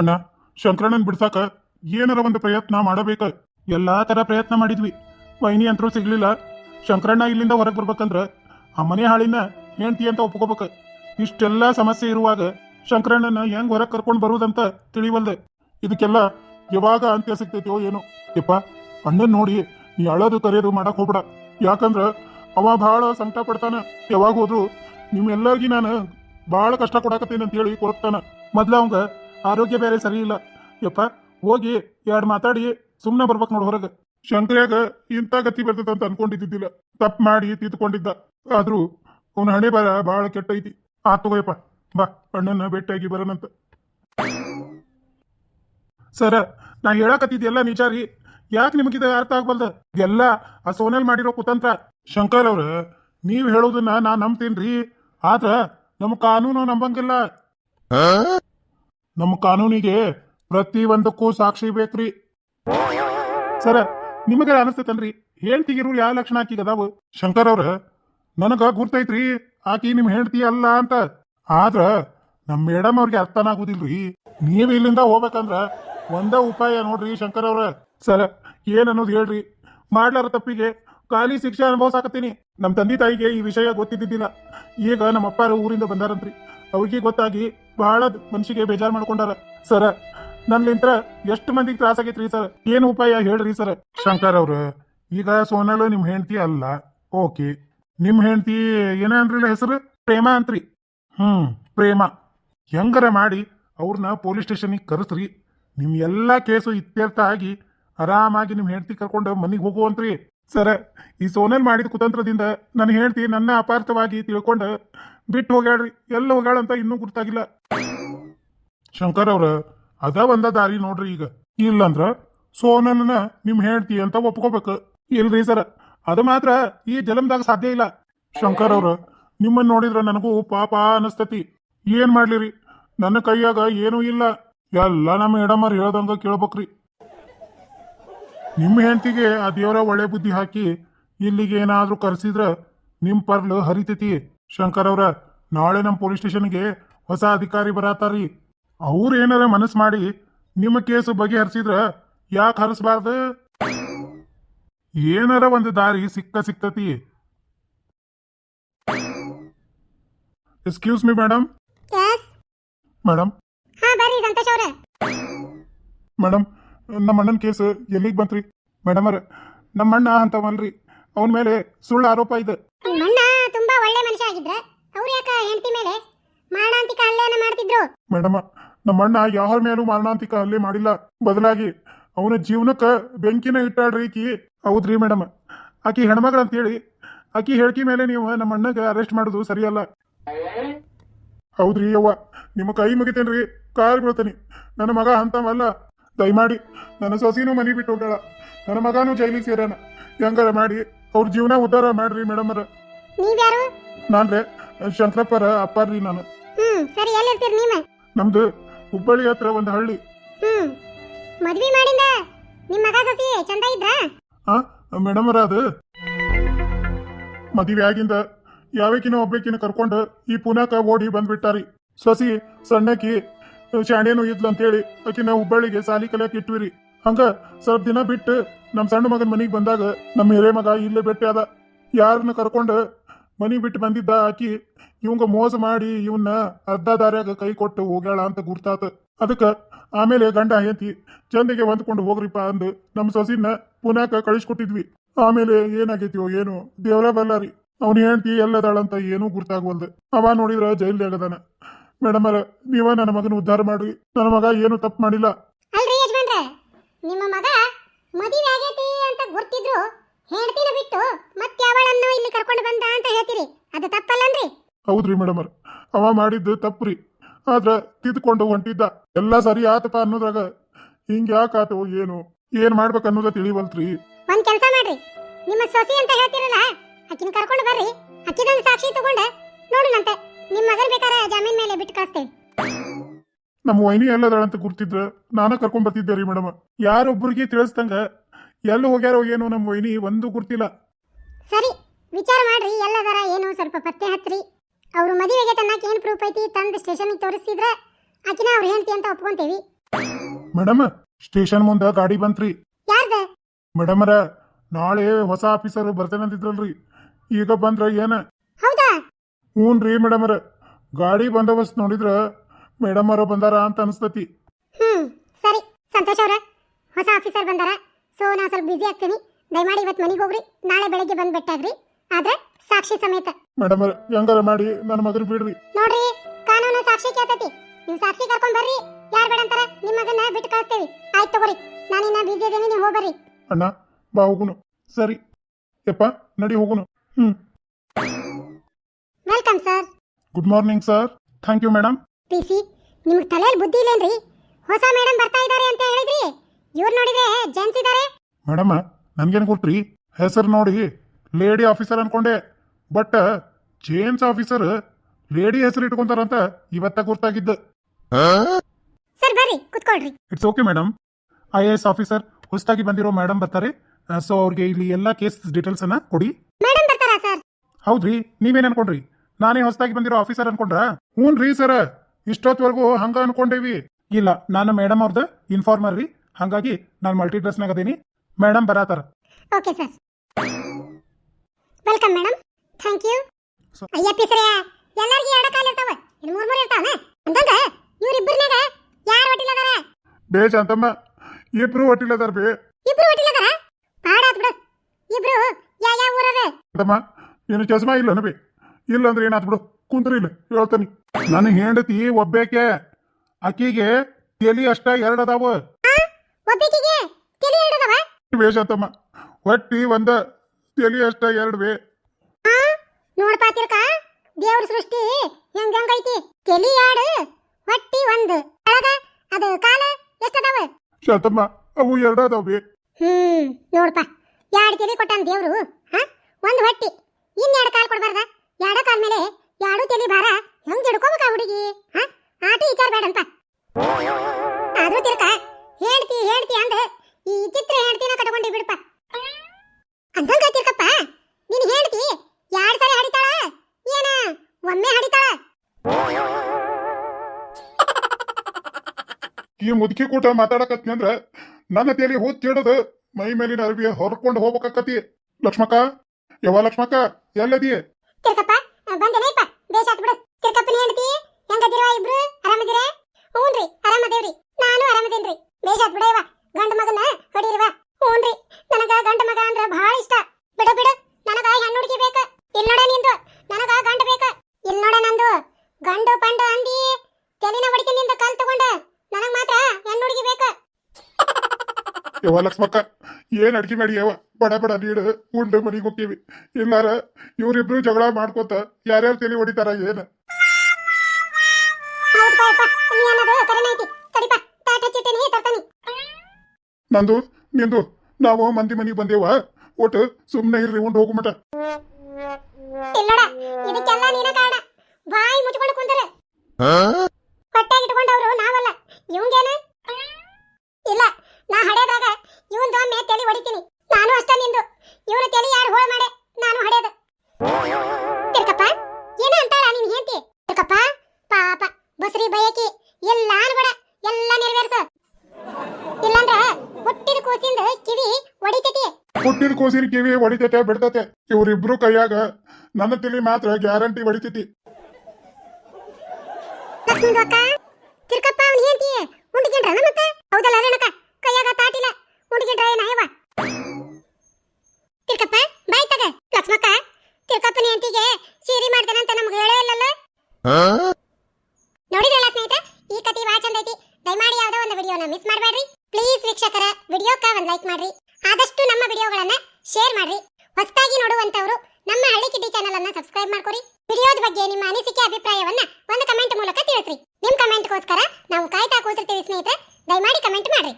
ಅಣ್ಣ, ಶಂಕರಣ್ಣನ್ ಬಿಡ್ಸಾಕ ಏನಾರ ಒಂದು ಪ್ರಯತ್ನ ಮಾಡಬೇಕ. ಎಲ್ಲಾ ತರ ಪ್ರಯತ್ನ ಮಾಡಿದ್ವಿ. ವೈನಿ ಅಂತರೂ ಸಿಗ್ಲಿಲ್ಲ. ಶಂಕರಣ್ಣ ಇಲ್ಲಿಂದ ಹೊರಗೆ ಬರ್ಬೇಕಂದ್ರ ಆ ಮನೆ ಹಾಳಿನ ಹೆಂಡತಿ ಅಂತ ಒಪ್ಕೋಬೇಕ. ಇಷ್ಟೆಲ್ಲ ಸಮಸ್ಯೆ ಇರುವಾಗ ಶಂಕರಣ್ಣನ ಹೆಂಗ್ ಹೊರಗೆ ಕರ್ಕೊಂಡು ಬರುವುದಂತ ತಿಳಿವಲ್ದೆ. ಇದಕ್ಕೆಲ್ಲ ಯಾವಾಗ ಅಂತ್ಯ ಸಿಗ್ತೈತೋ ಏನೋ. ಯಪ್ಪ, ಅಣ್ಣನ್ ನೋಡಿ ನೀ ಅಳೋದು ಕರೆಯೋದು ಮಾಡಕ್ ಹೋಗ್ಬೇಡ. ಯಾಕಂದ್ರ ಅವ ಬಹಳ ಸಂಕಟ ಪಡ್ತಾನ. ಯಾವಾಗ ಹೋದ್ರು ನಿಮ್ಮೆಲ್ಲರಿಗೂ ನಾನು ಬಹಳ ಕಷ್ಟ ಕೊಡಾಕತ್ತೀನಿ ಅಂತ ಹೇಳಿ ಕೊರಗ್ತಾನ ಮೊದ್ಲ ಅವಂಗ ಆರೋಗ್ಯ ಬೇರೆ ಸರಿ ಇಲ್ಲ. ಯಪ್ಪ, ಹೋಗಿ ಎರಡು ಮಾತಾಡಿ ಸುಮ್ಮನೆ ಬರ್ಬೇಕು ನೋಡು ಹೊರಗೆ. ಶಂಕರ್ಯಾಗ ಇಂಥ ಗತಿ ಬರ್ತದ ಅಂತ ಅನ್ಕೊಂಡಿದ್ದಿದ್ದಿಲ್ಲ. ತಪ್ಪು ಮಾಡಿ ತಿದ್ಕೊಂಡಿದ್ದ ಆದ್ರೂ ಅವನ ಹಣೆ ಬರ ಬಹಳ ಕೆಟ್ಟೈತಿ. ಆ ತಗೋಯಪ್ಪ ಬಾ ಅಣ್ಣನ ಭೇಟಿಯಾಗಿ ಬರೋಣಂತ. ಸರ, ನಾ ಹೇಳಕತ್ತಿದ್ದೆಲ್ಲ ನಿಜ ರೀ ಯಾಕೆ ನಿಮಗಿದ ಅರ್ಥ ಆಗ್ಬಲ್ದ ಎಲ್ಲ ಆ ಸೋನಲ್ ಮಾಡಿರೋ ಕುತಂತ್ರ. ಶಂಕರ್ ಅವ್ರ, ನೀವ್ ಹೇಳೋದನ್ನ ನಾ ನಂಬ್ತೀನ್ರಿ, ಆದ್ರ ನಮ್ಮ ಕಾನೂನು ನಂಬಂಗಿಲ್ಲ. ನಮ್ಮ ಕಾನೂನಿಗೆ ಪ್ರತಿಯೊಂದಕ್ಕೂ ಸಾಕ್ಷಿ ಬೇಕ್ರಿ. ಸರ, ನಿಮಗೆ ಅನಿಸ್ತೈತಲ್ರಿ ಹೇಳ್ತಿಗಿರು ಯಾವ ಲಕ್ಷಣ ಆಕಿಗೆ ಅದಾವು? ಶಂಕರ್ ಅವ್ರ, ನನಗ ಗುರ್ತೈತ್ರಿ, ಆಕಿ ನಿಮ್ ಹೆಂಡತಿ ಅಲ್ಲ ಅಂತ. ಆದ್ರ ನಮ್ಮ ಮೇಡಮ್ ಅವ್ರಿಗೆ ಅರ್ಥನ ಆಗುದಿಲ್ರಿ. ನೀವ್ ಇಲ್ಲಿಂದ ಹೋಗ್ಬೇಕಂದ್ರ ಒಂದ ಉಪಾಯ ನೋಡ್ರಿ ಶಂಕರ್ ಅವ್ರ. ಸರ, ಏನ್ ಅನ್ನೋದು ಹೇಳ್ರಿ? ಮಾಡ್ಲಾರ ತಪ್ಪಿಗೆ ಖಾಲಿ ಶಿಕ್ಷೆ ಅನುಭವಿಸಾಕತ್ತೀನಿ. ನಮ್ಮ ತಂದೆ ತಾಯಿಗೆ ಈ ವಿಷಯ ಗೊತ್ತಿದ್ದಿದ್ದಿಲ್ಲ. ಈಗ ನಮ್ಮ ಅಪ್ಪಾರ ಊರಿಂದ ಬಂದಾರಂತ್ರಿ. ಅವ್ರಿಗೆ ಗೊತ್ತಾಗಿ ಬಹಳ ಮನ್ಸಿಗೆ ಬೇಜಾರ್ ಮಾಡ್ಕೊಂಡಾರ. ಸರ, ನನ್ಲಿಂತ್ರ ಎಷ್ಟು ಮಂದಿಗೆ ತ್ರಾಸ ಆಗೈತ್ರಿ ಸರ್? ಏನ್ ಉಪಾಯ ಹೇಳ್ರಿ ಸರ್? ಶಂಕರ್ ಅವ್ರ, ಈಗ ಸೋನಲ್ ನಿಮ್ ಹೆಂಡತಿ ಅಲ್ಲ. ಓಕೆ. ನಿಮ್ ಹೆಂಡತಿ ಏನ ಹೆಸರು? ಪ್ರೇಮ ಅಂತ್ರಿ. ಹ್ಮ್, ಪ್ರೇಮ. ಹೆಂಗರ ಮಾಡಿ ಅವ್ರನ್ನ ಪೊಲೀಸ್ ಸ್ಟೇಷನ್ಗೆ ಕರೆಸ್ರಿ. ನಿಮ್ ಎಲ್ಲಾ ಕೇಸು ಇತ್ಯರ್ಥ ಆಗಿ ಆರಾಮಾಗಿ ನಿಮ್ ಹೆಂಡತಿ ಕರ್ಕೊಂಡು ಮನೆಗೆ ಹೋಗುವಂತ್ರಿ ಸರ, ಈ ಸೋನಲ್ ಮಾಡಿದ ಕುತಂತ್ರದಿಂದ ನನ್ನ ಹೆಂಡತಿ ನನ್ನ ಅಪಾರ್ಥವಾಗಿ ತಿಳ್ಕೊಂಡು ಬಿಟ್ಟು ಹೋಗ್ಯಾಳ್ರಿ. ಎಲ್ಲ ಹೋಗ್ಯಾಳಂತ ಇನ್ನೂ ಗುರ್ತಾಗಿಲ್ಲ. ಶಂಕರ್ ಅವ್ರ, ಅದ ಒಂದ ದಾರಿ ನೋಡ್ರಿ ಈಗ. ಇಲ್ಲಂದ್ರ ಸೋನನ್ನ ನಿಮ್ ಹೆಂಡತಿ ಅಂತ ಒಪ್ಕೋಬೇಕು. ಇಲ್ರಿ ಸರ್. ಅದು ಮಾತ್ರ ಈ ಜಲಮದಾಗ ಸಾಧ್ಯ ಇಲ್ಲ. ಶಂಕರ್ ಅವ್ರ ನಿಮ್ಮನ್ನ ನೋಡಿದ್ರ ನನಗೂ ಪಾಪ ಅನಸ್ತತಿ. ಏನ್ ಮಾಡ್ಲಿರಿ? ನನ್ನ ಕೈಯಾಗ ಏನೂ ಇಲ್ಲ. ಎಲ್ಲ ನಮ್ಮ ಮೇಡಮರ್ ಹೇಳ್ದಂಗ ಕೇಳ್ಬೇಕ್ರಿ. ನಿಮ್ಮ ಹೆಂಡತಿಗೆ ಆ ದೇವರ ಒಳ್ಳೆ ಬುದ್ಧಿ ಹಾಕಿ ಇಲ್ಲಿಗೆ ಏನಾದ್ರೂ ಕರೆಸಿದ್ರ ನಿಮ್ ಪರ್ಲು ಹರಿತೈತಿ. ಶಂಕರ್ ಅವ್ರ ನಾಳೆ ನಮ್ಮ ಪೊಲೀಸ್ ಸ್ಟೇಷನ್ಗೆ ಹೊಸ ಅಧಿಕಾರಿ ಬರತಾರಿ ಅವ್ರು ಏನಾರ ಮನಸ್ಸು ಮಾಡಿ ನಿಮ್ಮ ಕೇಸು ಬಗೆಹರಿಸಿದ್ರ ಯಾಕೆ ಹರಿಸ್ಬಾರ್ದು? ಏನಾರ ಒಂದು ದಾರಿ ಸಿಕ್ಕ ಸಿಕ್ತತಿ. Excuse me madam madam madam ನಮ್ಮ ಅಣ್ಣನ ಕೇಸ್ ಎಲ್ಲಿಗೆ ಬಂತ್ರಿ? ಮೇಡಮ್ ಅವ್ರ ನಮ್ಮ ಅಣ್ಣ ಅಂತವಲ್ರಿ ಅವನ ಮೇಲೆ ಸುಳ್ಳು ಆರೋಪ ಇದೆ ನಿಮ್ಮ ಅಣ್ಣ ತುಂಬಾ ಒಳ್ಳೆ ಮನುಷ್ಯ ಆಗಿದ್ರ ಅವ್ರು ಯಾಕ ಹೆಂಡತಿ ಮೇಲೆ ಮಾರಣಾಂತಿಕ ಹಲ್ಲೆಯನ್ನ ಮಾಡ್ತಿದ್ರು ಮೇಡಮ್ ನಮ್ಮ ಅಣ್ಣ ಯಾರ ಮೇಲೂ ಮಾರಣಾಂತಿಕ ಹಲ್ಲೆ ಮಾಡಿಲ್ಲ. ಬದಲಾಗಿ ಅವನ ಜೀವನಕ್ಕ ಬೆಂಕಿನ ಇಟ್ಟಾಳ್ರಿ ಈಕಿ. ಹೌದ್ರಿ ಮೇಡಮ್. ಆಕಿ ಹೆಣ್ಮಗಳ ಅಂತೇಳಿ ಆಕಿ ಹೇಳಿಕೆ ಮೇಲೆ ನೀವು ನಮ್ಮ ಅಣ್ಣಗೆ ಅರೆಸ್ಟ್ ಮಾಡುದು ಸರಿಯಲ್ಲ. ಹೌದ್ರಿ ಯವ್ವ ನಿಮ್ಮ ಕೈ ಮುಗಿತೇನ್ರಿ ಕಾಲ್ ಬೀಳ್ತೇನೆ. ನನ್ನ ಮಗ ಅಂತವಲ್ಲ ದಯಮಾಡಿ ನನ್ನ ಸೊಸಿನೂ ಮನಿ ಬಿಟ್ಟು ಹೋಗ್ಯಾಳ. ನನ್ನ ಮಗನೂ ಜೈಲಿಗೆ ಸೇರ್ಯಾನ. ಹೆಂಗಾರ ಮಾಡಿ ಅವ್ರ ಜೀವನ ಉದ್ಧಾರ ಮಾಡ್ರಿ ಮೇಡಮರ. ನಾನ್ರೆ ಶಂಕರಪ್ಪರ ಅಪ್ಪಾರ್ರಿ ನಾನು. ಹ್ಮ್ ಸರಿ ಎಲ್ಲಿರ್ತೀರಿ ನೀವ? ನಮ್ದು ಹುಬ್ಬಳ್ಳಿ ಹತ್ರ ಒಂದು ಹಳ್ಳಿ. ಹ್ಮ್ ಮದ್ವಿ ಮಾಡಿಂದ? ನಿಮ್ ಮಗ ಸಸಿ ಚಂದ ಇದ್ರ? ಆ ಮೇಡಮರ ಅದು. ಮದುವೆ ಆಗಿಂದ ಯಾವಕಿನ ಒಬ್ಬಕಿನ ಕರ್ಕೊಂಡು ಈ ಪುನಾಕ ಓಡಿ ಬಂದ್ಬಿಟ್ಟಾರಿ. ಸಸಿ ಸಣ್ಣಕಿ ಶಾಣೇನು ಇದ್ಲು ಅಂತೇಳಿ ಆಕಿನ ಹುಬ್ಬಳ್ಳಿಗೆ ಸಾಲಿ ಕಲಿಯಕ್ ಇಟ್ವಿರಿ. ಹಂಗ ಸ್ವಲ್ಪ ದಿನ ಬಿಟ್ಟು ನಮ್ಮ ಸಣ್ಣ ಮಗನ ಮನೆಗೆ ಬಂದಾಗ ನಮ್ಮ ಹಿರೇ ಮಗ ಇಲ್ಲೇ ಭೇಟಿ ಅದ ಯಾರನ್ನ ಕರ್ಕೊಂಡು ಮನಿ ಬಿಟ್ಟು ಬಂದಿದ್ದ ಆಕಿ, ಇವಂಗ ಮೋಸ ಮಾಡಿ ಇವನ್ನ ಅರ್ಧ ದಾರ್ಯಾಗ ಕೈ ಕೊಟ್ಟು ಹೋಗ್ಯಾಳ ಅಂತ ಗುರ್ತಾತ. ಅದಕ್ಕ ಆಮೇಲೆ ಗಂಡ ಹೆಂಡತಿ, ಚಂದಿಗೆ ಹೊಂದ್ಕೊಂಡು ಹೋಗ್ರಿಪ್ಪ ಅಂದು ನಮ್ಮ ಸೊಸಿನ ಪುನಾಕ ಕಳಿಸ್ಕೊಟ್ಟಿದ್ವಿ. ಆಮೇಲೆ ಏನಾಗೈತಿಯೋ ಏನು, ದೇವರ ಬಲ್ಲಾರಿ. ಅವನ ಹೆಂಡತಿ ಎಲ್ಲದಾಳಂತ ಏನೂ ಗುರ್ತಾಗವಲ್ದು. ಅವ ನೋಡಿದ್ರ ಜೈಲ್ದಾಗದಾನ ಮೇಡಮ್ ಅರ ನೀವ ನನ್ನ ಮಗನ ಉದ್ಧಾರ ಮಾಡ್ರಿ. ನನ್ನ ಮಗ ಏನು ತಪ್ಪು ಮಾಡಿಲ್ಲ. ನಿಮ್ಮ ಮಗ ಮದುವೆ ಆಗೈತಿ ಅಂತ ಗೊತ್ತಿದ್ರು ಹೆಂಡತಿನ ಬಿಟ್ಟು ಮತ್ತೆ ಯಾವಳನ್ನು ಇಲ್ಲಿ ಕರ್ಕೊಂಡು ಬಂದ ಅಂತ ಹೇಳ್ತೀರಿ? ಅದು ತಪ್ಪಲ್ಲನ್ರಿ? ಹೌದ್ರಿ ಮೇಡಮ್ ಅವ ಮಾಡಿದ್ದು ತಪ್ಪ್ರಿ. ಆದ್ರ ತಿದ್ಕೊಂಡು ಹೊಂಟಿದ್ದ. ಎಲ್ಲ ಸರಿ ಆತಪ್ಪ ಅನ್ನೋದ್ರಾಗ. ಹಿಂಗ್ ಯಾಕಾತೋ ಏನು? ಏನ್ ಮಾಡ್ಬೇಕು ಅನ್ನೋದ ತಿಳಿವಲ್ತ್ರಿ. ಒಂದ್ ಕೆಲಸ ಮಾಡ್ರಿ. ನಿಮ್ಮ ಸೊಸಿ ಅಂತ ಹೇಳ್ತಿರಲ್ಲ ಅಕ್ಕಿನ ಕರ್ಕೊಂಡು ಬರ್ರಿ. ಅಕ್ಕಿದೊಂದು ಸಾಕ್ಷಿ ತಗೊಂಡ ನೋಡೋಣಂತೆ. ನಿಮ್ಮ ಮಗನ್ ಬೇಕಾರೆ ಜಾಮೀನ್ ಮೇಲೆ ಬಿಟ್ಟು ಕಳಿಸ್ತೇವೆ ನಮ್ಮ ವೈನಿ ಎಲ್ಲದಳಂತ ಗುರ್ತಿದ್ರ ನಾನ ಕರ್ಕೊಂಡ್ ಬರ್ತಿದ್ದೆ ರೀ ಮೇಡಮ್. ಯಾರೊಬ್ಬರಿಗೆ ತಿಳಿಸ್ದಂಗ ಎಲ್ಲಿ ಹೋಗ್ಯಾರೋ ಏನೋ ನಮ್ಮ ವೈನಿ ಒಂದು ಗುರ್ತಿಲ್ಲ. ಸರಿ ವಿಚಾರ ಮಾಡ್ರಿ ಎಲ್ಲದರ ಏನು ಸ್ವಲ್ಪ ಪತ್ತೆ ಹಚ್ಚ್ರಿ ಅವರು ಮದುವೆಗೆ ತನ್ನಕ್ಕೆ ಏನು ಪ್ರೂಫ್ ಐತಿ ತಂದು ಸ್ಟೇಷನ್ಗೆ ತೋರಿಸಿದ್ರೆ ಆಕಿನ ಅವ್ರ ಹೆಂಡತಿ ಅಂತ ಒಪ್ಕೊಂತೇವಿ. ಮೇಡಮ್ ಸ್ಟೇಷನ್ ಮುಂದೆ ಗಾಡಿ ಬಂತ್ರಿ. ಯಾರ್ದ? ಮೇಡಮರ ನಾಳೆ ಹೊಸ ಆಫೀಸರ್ ಬರ್ತೇನಂತಿದ್ರಲ್ರಿ ಈಗ ಬಂದ್ರ ಏನ? ಹೌದಾ? ಹ್ಞೂನ್ರಿ ಮೇಡಮರ ಗಾಡಿ ಬಂದೋಬಸ್ತ್ ನೋಡಿದ್ರ ಮೇಡಮರ ಬಂದಾರ ಅಂತ ಅನಿಸ್ತತಿ. ಹ್ಮ್ ಸರಿ ಸಂತೋಷ ಅವ್ರ ಹೊಸ ಆಫೀಸರ್ ಬಂದಾರ. ಸೊ ನಾನು ಸ್ವಲ್ಪ ಬಿಸಿ ಆಗ್ತೀನಿ. ದಯಮಾಡಿ ಇವತ್ತು ಮನೆಗೆ ಹೋಗ್ರಿ. ನಾಳೆ ಬೆಳಗ್ಗೆ ಬಂದು ಬೆಟ್ಟಾಗ್ರಿ. ಆದ್ರೆ ಸಾಕ್ಷಿ ಸಮೇತ. ಮೇಡಮ್ ಹೆಂಗಾರ ಮಾಡಿ ನನ್ನ ಮಗನ ಬಿಡ್ರಿ. ನೋಡ್ರಿ ಕಾನೂನು ಸಾಕ್ಷಿ ಕೇಳ್ತೈತಿ. ನೀವು ಸಾಕ್ಷಿ ಕರ್ಕೊಂಡ್ ಬರ್ರಿ. ಯಾರು ಬೇಡ ಅಂತಾರ? ನಿಮ್ಮ ಮಗನ ಬಿಟ್ಟು ಕಳಿಸ್ತೇವಿ. ಆಯ್ತು ತಗೋರಿ. ಇನ್ನ ಬಿಸಿ ಇದ್ದೀನಿ ನೀವು ಹೋಗ್ಬರ್ರಿ. ಅಣ್ಣ ಬಾ ಹೋಗುನು. ಸರಿ. ಯಪ್ಪ ನಡಿ ಹೋಗುನು. ಹ್ಮ್. Welcome sir. Good morning sir. Thank you madam. PC ನಿಮ್ಗೆ ತಲೆಯಲ್ಲಿ ಬುದ್ಧಿ ಇಲ್ಲೇನ್ರಿ? ಹೊಸ ಮೇಡಮ್ ಬರ್ತಾ ಇದ್ದಾರೆ ಅಂತ ಹೇಳಿದ್ರಿ. ಇವ್ರು ನೋಡಿದ್ರೆ ಜೆಂಟ್ಸ್ ಇದ್ದಾರೆ ಮೇಡಮ್ ನನ್ಗೇನು ಕೊಟ್ರಿ ಹೆಸರು ನೋಡಿ ಲೇಡಿ ಆಫೀಸರ್ ಅನ್ಕೊಂಡೆ. ಬಟ್ ಜೇಮ್ಸ್ ಆಫೀಸರ್ ಲೇಡಿ ಹೆಸರು ಇಟ್ಕೊಂತಾರಂತ ಇವತ್ತ ಗೊತ್ತಾಗಿದ್ದು. ಸರ್ ಬರ್ರಿ ಕುತ್ಕೊಳ್ರಿ. It's okay madam I A S officer ಹೊಸದಾಗಿ ಬಂದಿರೋ ಮೇಡಮ್ ಬರ್ತಾರೆ. ಸೊ ಅವ್ರಿಗೆ ಇಲ್ಲಿ ಎಲ್ಲ ಕೇಸ್ ಡೀಟೇಲ್ಸ್ ಅನ್ನ ಕೊಡಿ. ಮೇಡಮ್ ಬರ್ತಾರಾ ಸರ್? ಹೌದ್ರಿ ನೀವೇನ್ ಅನ್ಕೊಂಡ್ರಿ? ನಾನೇ ಹೊಸದಾಗಿ ಬಂದಿರೋ ಆಫೀಸರ್ ಅನ್ಕೊಂಡ್ರ? ಹ್ಞೂ ರೀ ಸರ್ ಇಷ್ಟೊತ್ವರೆಗೂ ಹಂಗ ಅನ್ಕೊಂಡೇವಿ. ಇಲ್ಲ ನಾನು ಮೇಡಮ್ ಅವ್ರದ್ದು ಇನ್ಫಾರ್ಮರ್ ರೀ. ಹಾಗಾಗಿ ನಾನು ಮಲ್ಟಿ ಡ್ರೆಸ್ನಾಗ ಅದೀನಿ. Madam ಬರತಾರ okay sir welcome madam thank you ಅಯ್ಯ ಪಿಸ್ರೆ ಎಲ್ಲರಿಗೂ ಎರಡು ಕಾಲು ಇರ್ತಾವ. ಇಲ್ಲಿ ಮೂರು ಮೂರು ಇರ್ತಾವನ ಅಂತಂದ ಇವ್ರಿಬ್ಬರನಾಗ ಯಾರು ಹೊಟ್ಟಿಲದಾರ ಬೇ ಶಾಂತಮ್ಮ ಇಬ್ರು ಒಟ್ಟಿಲ್ಲದಾರ ಬೇ. ಇಬ್ರು ಹೊಟ್ಟಿಲದಾರ ಪಾಡಾತ್ ಬಿಡು. ಇಬ್ರು ಯಾ ಯಾ ಊರರೆ ಅಂತಮ್ಮ ಏನು ಚಸ್ಮಾ ಇಲ್ಲ ಬೇ ಇಲ್ಲ ಅಂದ್ರೆ ಏನಾತ್ ಬಿಡು. ಕುಂತ್ರಿ ಇಲ್ಲ ಹೇಳ್ತೀನಿ. ನನ್ನ ಹೆಂಡತಿ ಒಬ್ಬೇಕೆ ಆಕಿಗೆ ತಲಿ ಅಷ್ಟ ಎರಡು ಅದಾವ. ಒಬ್ಬಿಕಿಗೆ ತಲೆ ಎರಡದವ? ಬೇ ಶಾಂತಮ್ಮ ಹೊಟ್ಟಿ ಒಂದ ತಲೆ ಅಷ್ಟ ಎರಡು ವೇ. ಹಾ ನೋಡ್ಪಾ ತಿರ್ಕ ದೇವ್ರ ಸೃಷ್ಟಿ ಹೆಂಗ ಹೆಂಗೈತಿ ತಲೆ ಎರಡು ಹೊಟ್ಟಿ ಒಂದು. ಅಳಗ ಅದು ಕಾಲ ಎಷ್ಟದವ? ಶತಮ್ಮ ಅವು ಎರಡು ಅದಾವ ಬೇ ಹ್ಮ್ ನೋಡ್ಪ. ಎರಡು ತಲೆ ಕೊಟ್ಟಾನ ದೇವ್ರು ಹಾ ಒಂದು ಹೊಟ್ಟಿ. ಇನ್ನೆರಡು ಕಾಲ್ ಕೊಡಬಾರ್ದ? ಎರಡು ಕಾಲ್ ಮೇಲೆ ಎರಡು ತಲೆ ಭಾರ. ಈ ಮುದುಕಿ ಕೂಟ ಮಾತಾಡಕತ್ನಿ ಅಂದ್ರ ನನ್ನ ತೇಲಿ ಹೋದ್ ತಿಡೋದು ಮೈ ಮೇಲಿನ ಅರ್ವಿ ಹೊರ್ಕೊಂಡು ಹೋಗ್ಬೇಕಾಕತಿ. ಲಕ್ಷ್ಮಕ್ಕ, ಯವ್ವ ಲಕ್ಷ್ಮಕ್ಕ, ಎಲ್ಲದಿ? ತಿರ್ಕಪ್ಪ ಬಿಡು. ಇಬ್ರು? ಆರಾಮದಿರ? ಹ್ಞೂನ್ರಿ ಆರಾಮದೇವ್ರಿ. ನಾನು ಆರಾಮದೇನ್ರಿ. ಬೇಷಾತ್ ಬಿಡವ ಗಂಡ ಮಗನ ಹೊಡಿರಿವ ಹ್ಞೂನ್ರಿ ನನಗ ಗಂಡ ಮಗ ಅಂದ್ರ ಬಹಳ ಇಷ್ಟ ಬಿಡು ಬಿಡು ನನಗ ಹೆಣ್ಣು ಹುಡುಗಿ ಬೇಕ ಇಲ್ಲ ನೋಡ ನಿಂದು ನನಗ ಗಂಡ ಬೇಕ ಇಲ್ಲ ನೋಡ ನಂದು ಗಂಡು ಪಂಡು ಅಂದಿ ತೆಲಿನ ಹೊಡಿತೀನಿ ಕಲ್ ತಗೊಂಡ ನನಗ ಮಾತ್ರ ಹೆಣ್ಣು ಹುಡುಗಿ ಬೇಕ ಯವ್ವ ಲಕ್ಷ್ಮಕ್ಕ? ಏನ್ ಅಡ್ಗೆ ಮಾಡಿ ಬಡ ಬಡ ನೀಡು, ಉಂಡು ಮನಿಗೆ ಹೋಗ್ತೀವಿ. ಇಲ್ಲಾರ ಇವ್ರಿಬ್ರು ಜಗಳ ಮಾಡ್ಕೋತ ಯಾರ್ಯಾರು ತಲೆ ಹೊಡಿತಾರ ಏನ? ನಂದು, ನಿಂದು, ನಾವು ಮಂದಿ ಮನಿಗೆ ಬಂದೇವ. ಒಟ್ಟು ಸುಮ್ಮನೆ ಇರ್ರಿ, ಉಂಡು ಹೋಗು ಬಯಕಿ ಎಲ್ಲ ಅನ್ಬೇಡ ಎಲ್ಲ ನೆರವೇರ್ಸ. ಇಲ್ಲಂದ್ರ ಹುಟ್ಟಿದ ಕೂಸಿಂದ ಕಿವಿ ಹೊಡಿತೈತಿ ಹುಟ್ಟಿದ ಕೂಸಿನ ಕಿವಿ ಹೊಡಿತೈತೆ ಬಿಡ್ತೈತೆ. ಇವ್ರಿಬ್ರು ಕೈಯಾಗ ನನ್ನ ತಿಳಿ ಮಾತ್ರ ಗ್ಯಾರಂಟಿ ಹೊಡಿತೈತಿ ಲಕ್ಷ್ಮೀದು ಅಕ್ಕ? ತಿರ್ಕಪ್ಪ ಅವ್ನ ಏಂತಿ ಉಂಡ್ಗಿಂಡ್ರನ ಮತ್ತೆ? ಹೌದಲ್ಲ ರೇಣಕ ಕೈಯಾಗ ತಾಟಿಲ್ಲ. ಉಂಡ್ಗಿಂಡ್ರ ಏನ ಯವ್ವ ತಿರ್ಕಪ್ಪ ಬಾಯ್ ತಗ. ಲಕ್ಷ್ಮಕ್ಕ ತಿರ್ಕಪ್ಪನ ಏಂತಿಗೆ ಸೀರಿ ಮಾಡ್ತಾನಂತ ನಮ್ಗೆ ಹೇಳೇ ಇಲ್ಲಲ್ಲ? ಆದಷ್ಟು ನಮ್ಮ ವಿಡಿಯೋಗಳನ್ನ ಶೇರ್ ಮಾಡ್ರಿ. ಹೊಸದಾಗಿ ನೋಡುವಂತವರು ನಮ್ಮ ಹಳ್ಳಿ ಕಿಡಿ ಚಾನೆಲ್ ಅನ್ನ ಸಬ್ಸ್ಕ್ರೈಬ್ ಮಾಡ್ಕೊರಿ. ವಿಡಿಯೋದ ಬಗ್ಗೆ ನಿಮ್ಮ ಅನಿಸಿಕೆ, ಅಭಿಪ್ರಾಯವನ್ನ ಒಂದು ಕಮೆಂಟ್ ಮೂಲಕ ತಿಳಿಸ್ರಿ. ನಿಮ್ ಕಮೆಂಟ್ಗೋಸ್ಕರ ನಾವು ಕಾಯ್ತಾ ಕೂತಿರ್ತೀವಿ ಸ್ನೇಹಿತರೆ. ದಯಮಾಡಿ ಕಮೆಂಟ್ ಮಾಡ್ರಿ.